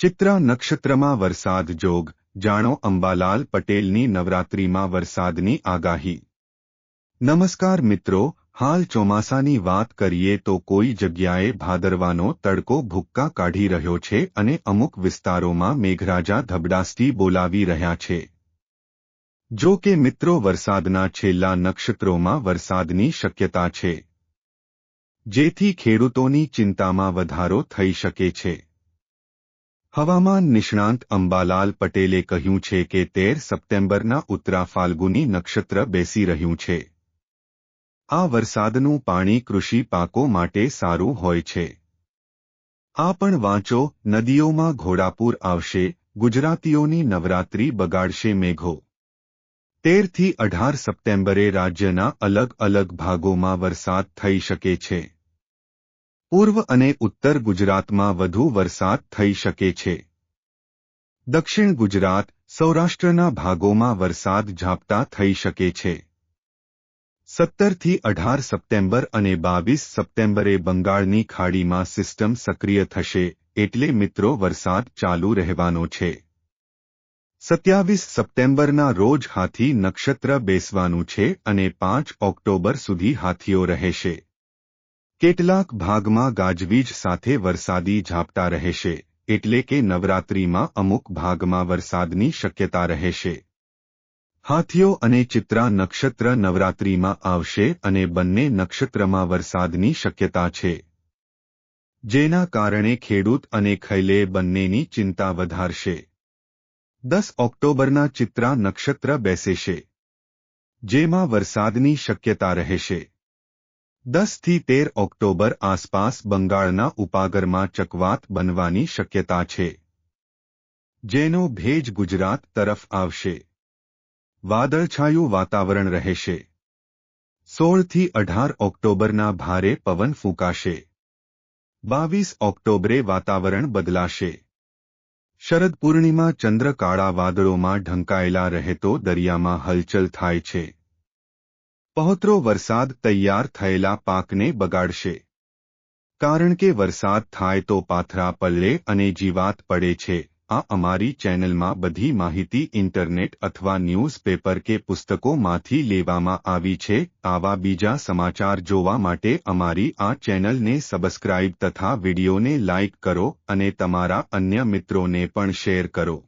ચિત્રા નક્ષત્રમાં વરસાદ જોગ, જાણો અંબાલાલ પટેલની નવરાત્રિમાં વરસાદની આગાહી. નમસ્કાર મિત્રો, હાલ ચોમાસાની વાત કરીએ તો કોઈ જગ્યાએ ભાદરવાનો તડકો ભુક્કા કાઢી રહ્યો છે અને અમુક વિસ્તારોમાં મેઘરાજા ધબડાસ્તી બોલાવી રહ્યા છે. જો કે મિત્રો, વરસાદના છેલ્લા નક્ષત્રોમાં વરસાદની શક્યતા છે. જેથી ખેડૂતોની ચિંતામાં વધારો થઈ શકે છે. હવામાન નિષ્ણાંત અંબાલાલ પટેલે કહ્યું છે કે તેર સપ્ટેમ્બરના ઉત્તરા ફાલ્ગુની નક્ષત્ર બેસી રહ્યું છે. આ વરસાદનું પાણી કૃષિ પાકો માટે સારું હોય છે. આ પણ વાંચો, નદીઓમાં ઘોડાપૂર આવશે, ગુજરાતીઓની નવરાત્રી બગાડશે મેઘો. તેરથી અઢાર સપ્ટેમ્બરે રાજ્યના અલગ અલગ ભાગોમાં વરસાદ થઈ શકે છે. પૂર્વ અને ઉત્તર ગુજરાતમાં વધુ વરસાદ થઈ શકે છે. દક્ષિણ ગુજરાત, સૌરાષ્ટ્રના ભાગોમાં વરસાદ ઝાપટા થઈ શકે છે. સત્તરથી અઢાર સપ્ટેમ્બર અને બાવીસ સપ્ટેમ્બરે બંગાળની ખાડીમાં સિસ્ટમ સક્રિય થશે, એટલે મિત્રો વરસાદ ચાલુ રહેવાનો છે. સત્યાવીસ સપ્ટેમ્બરના રોજ હાથી નક્ષત્ર બેસવાનું છે અને પાંચ ઓક્ટોબર સુધી હાથીઓ રહેશે. કેટલાક ભાગમાં ગાજવીજ સાથે વરસાદી ઝાપટા રહેશે, એટલે કે નવરાત્રિમાં અમુક ભાગમાં વરસાદની શક્યતા રહેશે. હાથીઓ અને ચિત્રા નક્ષત્ર નવરાત્રિમાં આવશે અને બંને નક્ષત્રમાં વરસાદની શક્યતા છે. જેના કારણે ખેડૂત અને ખૈલે બંનેની ચિંતા વધારશે. દસ ઓક્ટોબરના ચિત્રા નક્ષત્ર બેસેશે. જેમાં વરસાદની શક્યતા રહેશે. દસથી તેર ઓક્ટોબર આસપાસ બંગાળના ઉપાગરમાં ચકવાત બનવાની શક્યતા છે. જેનો ભેજ ગુજરાત તરફ આવશે. વાદળછાયું વાતાવરણ રહેશે. સોળથી અઢાર ઓક્ટોબરના ભારે પવન ફૂંકાશે. બાવીસ ઓક્ટોબરે વાતાવરણ બદલાશે. શરદ પૂર્ણિમા ચંદ્ર વાદળોમાં ઢંકાયેલા રહેતો દરિયામાં હલચલ થાય છે. પહોતરો વરસાદ તૈયાર થયેલા પાકને બગાડશે. કારણ કે વરસાદ થાય તો પાથરા પલ્લે અને જીવાત પડે છે. આ અમારી ચેનલમાં બધી માહિતી ઇન્ટરનેટ અથવા ન્યૂઝપેપર કે પુસ્તકોમાંથી લેવામાં આવી છે. આવા બીજા સમાચાર જોવા માટે અમારી આ ચેનલને સબસ્ક્રાઇબ તથા વિડીયોને લાઇક કરો અને તમારા અન્ય મિત્રોને પણ શેર કરો.